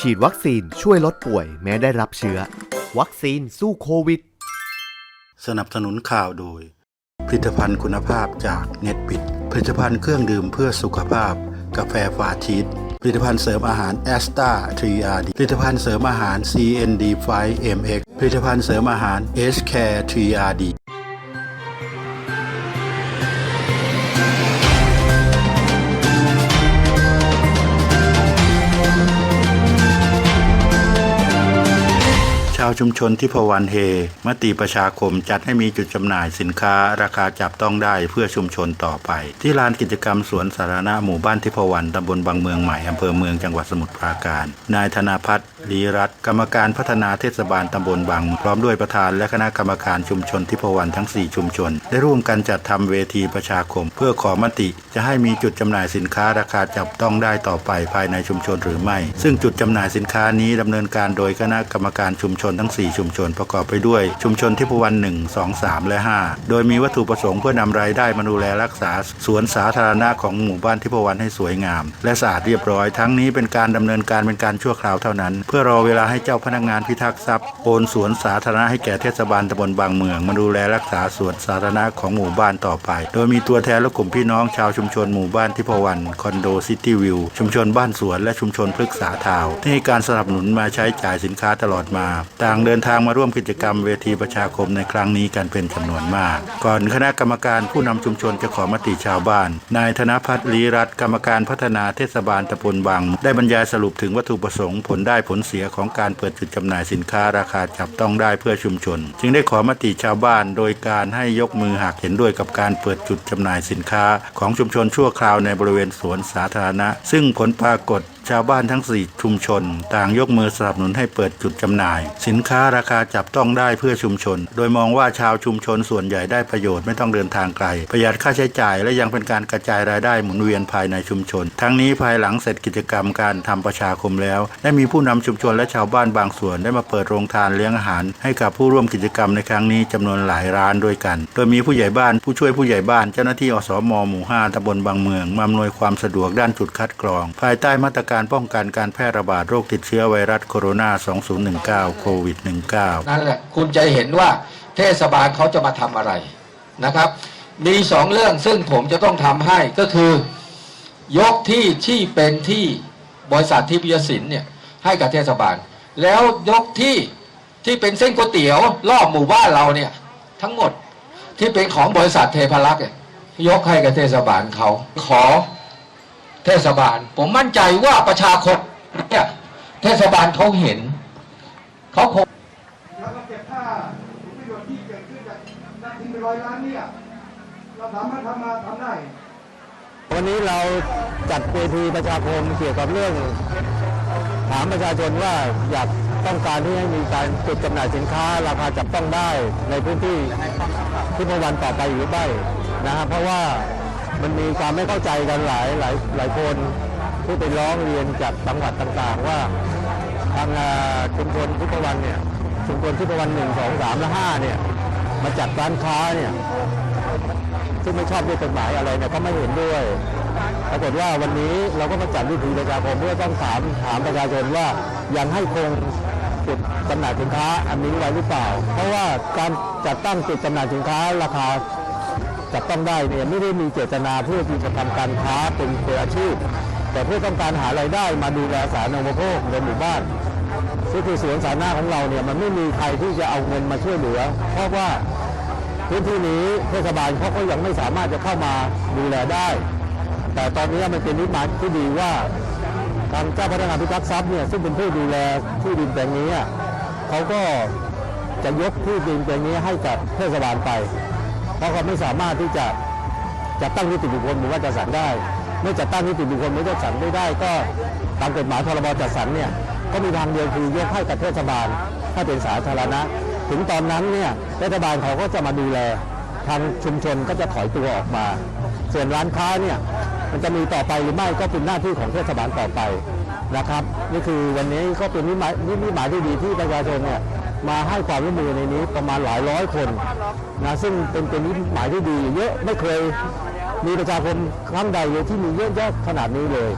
ฉีดวัคซีนช่วยลดป่วยแม้ได้รับเชื้อ วัคซีนสู้โควิด สนับสนุนข่าวโดย ผลิตภัณฑ์คุณภาพจากเน็ตบิดผลิตภัณฑ์เครื่องดื่มเพื่อสุขภาพ กาแฟฟาชีสผลิตภัณฑ์เสริมอาหารแอสตาทรีอาร์ดผลิตภัณฑ์เสริมอาหาร CND 5 MX ผลิตภัณฑ์เสริมอาหาร H Care 3RD าวชุมชนที่พวันเฮ มติประชาคมจัดให้มีจุดจำหน่ายสินค้า ราคาจับต้องได้เพื่อชุมชนต่อไป ที่ลานกิจกรรมสวนสาธารณะหมู่บ้านทิพวันตำบลบางเมืองใหม่อำเภอเมืองจังหวัดสมุทรปราการ นายธนาพัฒน์ลีรัตกรรมการพัฒนาเทศบาลตำบลบางพร้อมด้วยประธานและคณะกรรมการชุมชนทิพวันทั้ง 4 ชุมชน ได้ร่วมกันจัดทำเวทีประชาคม เพื่อขอมติจะให้มีจุดจำหน่ายสินค้าราคาจับต้องได้ต่อไปภายในชุมชนหรือไม่ ซึ่งจุดจำหน่ายสินค้านี้ดำเนินการโดยคณะกรรมการชุมชนทั้ง 4 ชุมชนประกอบไปด้วยชุมชนทิพวัน1 2 3 และ 5 โดยมีวัตถุประสงค์เพื่อนำรายได้มาดูแลรักษาสวนสาธารณะของหมู่บ้านทิพวันให้สวยงาม และสะอาดเรียบร้อย ทั้งนี้เป็นการดำเนินการเป็นการชั่วคราวเท่านั้น เพื่อรอเวลาให้เจ้าพนักงานพิทักษ์ทรัพย์โอนสวนสาธารณะให้แก่เทศบาลตำบลบางเมืองมาดูแลรักษาสวนสาธารณะของหมู่บ้านต่อไป โดยมีตัวแทนและกลุ่มพี่น้องชาวชุมชนหมู่บ้านทิพวันคอนโดซิตี้วิวชุมชนบ้านสวนและชุมชนพฤกษาทาวที่ให้การสนับสนุนมาใช้จ่ายสินค้าตลอดมาตางเดินทางมาร่วมกิจกรรมเวทีประชาคมในครั้งนี้กันเป็นจำนวนมาก ก่อนคณะกรรมการผู้นำชุมชนจะขอมติชาวบ้าน นายธนพัฒน์ลีรัตน์กรรมการพัฒนาเทศบาลตำบลบาง ได้บรรยายสรุปถึงวัตถุประสงค์ผลได้ผลเสียของการเปิดจุดจำหน่ายสินค้าราคาจับต้องได้เพื่อชุมชน จึงได้ขอมติชาวบ้าน โดยการให้ยกมือหากเห็นด้วยกับการเปิดจุดจำหน่ายสินค้า ของชุมชนชั่วคราวในบริเวณสวนสาธารณะ ซึ่งผลปรากฏ ชาวบ้านทั้ง 4 ชุมชน ต่างยกมือสนับสนุนให้เปิดจุดจำหน่าย สินค้าราคาจับต้องได้เพื่อชุมชน โดยมองว่าชาวชุมชนส่วนใหญ่ได้ประโยชน์ไม่ต้องเดินทางไกล ประหยัดค่าใช้จ่ายและยังเป็นการกระจายรายได้หมุนเวียนภายในชุมชน ทั้งนี้ภายหลังเสร็จกิจกรรมการทำประชาคมแล้ว ได้มีผู้นำชุมชนและชาวบ้านบางส่วนได้มาเปิดโรงทานเลี้ยงอาหาร ให้กับผู้ร่วมกิจกรรมในครั้งนี้จำนวนหลายร้านด้วยกัน โดยมีผู้ใหญ่บ้านผู้ช่วยผู้ใหญ่บ้านเจ้าหน้าที่อสมหมู่ 5ตำบลบางเมืองมาอำนวยความสะดวกด้านจุดคัดกรอง ภายใต้มาตรการการป้องกันการแพร่ระบาดโรคติดเชื้อไวรัสโคโรนา 2019 โควิด -19 นั่นแหละคุณจะเห็นว่าเทศบาลเขาจะมาทำอะไรนะครับ มีสองเรื่องซึ่งผมจะต้องทำให้ก็คือ ยกที่ที่เป็นที่บริษัทที่พิยสินเนี่ยให้กับเทศบาล แล้วยกที่ที่เป็นเส้นก๋วยเตี๋ยวรอบหมู่บ้านเราเนี่ยทั้งหมดที่เป็นของบริษัทเทพารักษ์เนี่ยยกให้กับเทศบาลเขาขอ เทศบาล ผมมั่นใจว่าประชาคมเนี่ยเทศบาลเขาเห็นเขาคงแล้วก็เก็บค่าผลประโยชน์ที่เกิดขึ้นจากการทิ้งไปร้อยล้านเนี่ยเราสามารถทำมาทำได้ วันนี้เราจัดเวทีประชาคมเกี่ยวกับเรื่อง ถามประชาชนว่าอยากต้องการที่ให้มีการจุดจำหน่ายสินค้า ราคาจับต้องได้ในพื้นที่ที่เมื่อวันต่อไปหรือไม่นะครับเพราะว่า มันมีความไม่เข้าใจกันหลายหลายหลายคนที่ไปร้องเรียนจากจังหวัดต่างๆ ว่าทางอาชุมชนทิพวันเนี่ยชุมชนทิพวันหนึ่งสองสามและห้าเนี่ยมาจัดร้านค้าเนี่ยซึ่งไม่ชอบด้วยกฎหมายอะไรเนี่ยก็ไม่เห็นด้วยปรากฏว่าวันนี้เราก็มาจัดวิธีประชาคมเพื่อต้องถามถามประชาชนว่ายังให้คงจุดจำหน่ายสินค้าอันนี้ไว้หรือเปล่า เพราะว่าการจัดตั้งจุดจำหน่ายสินค้าราคา จับต้องได้เนี่ยไม่ได้มีเจตนาเพื่อที่จะทำการค้าเป็นเป็นอาชีพ แต่เพื่อต้องการหารายได้มาดูแลสาธารณูปโภคในหมู่บ้านซึ่งคือสวนสาธารณะของเราเนี่ยมันไม่มีใครที่จะเอาเงินมาช่วยเหลือ เพราะว่าพื้นที่นี้เทศบาลเขาก็ยังไม่สามารถจะเข้ามาดูแลได้ แต่ตอนนี้มันเป็นนิมิตที่ดีว่าทางเจ้าพนักงานพิทักษ์ทรัพย์เนี่ยซึ่งเป็นผู้ดูแลที่ดินแปลงนี้เขาก็จะยกที่ดินแปลงนี้ให้กับเทศบาลไป เพราะเขาไม่สามารถที่จะจะตั้งนิติบุคคลหรือว่าจัดสรรได้ เมื่อจัดตั้งนิติบุคคลไม่จัดสรรไม่ได้ ก็ตามกฎหมายพรบจัดสรรเนี่ยก็มีทางเดียวคือยกให้กับเทศบาลถ้าเป็นสาธารณะ ถึงตอนนั้นเนี่ยเทศบาลเขาก็จะมาดูแลทางชุมชนก็จะถอยตัวออกมา ส่วนร้านค้าเนี่ยมันจะมีต่อไปหรือไม่ก็เป็นหน้าที่ของเทศบาลต่อไปนะครับ นี่คือวันนี้ก็เป็นนิมิตนิหมายที่ดีที่ประชาชนเนี่ย มาให้ความร่วมมือในนี้ประมาณหลายร้อยคนนะซึ่งเป็นเป็นนิหมายที่ดีเยอะไม่เคยมีประชาชนครั้งใดเลยที่มีเยอะแยะขนาดนี้เลย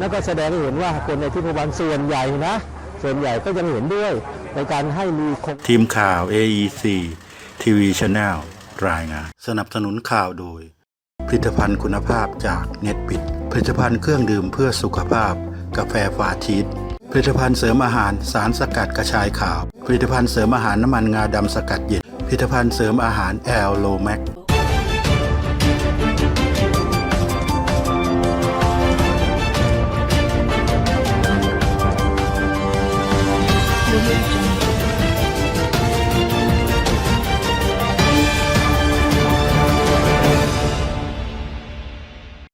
นั่นก็แสดงให้เห็นว่าคนในทิพวรรณส่วนใหญ่นะ ส่วนใหญ่ก็ยังเห็นด้วยในการให้มีทีมข่าว AEC TV Channel รายงาน สนับสนุนข่าวโดย ผลิตภัณฑ์คุณภาพจากเน็ตบิด ผลิตภัณฑ์เครื่องดื่มเพื่อสุขภาพ กาแฟฟาชีส ผลิตภัณฑ์เสริมอาหารสารสกัดกระชายขาว ผลิตภัณฑ์เสริมอาหารน้ำมันงาดำสกัดเย็น ผลิตภัณฑ์เสริมอาหารแอลโลแมกเ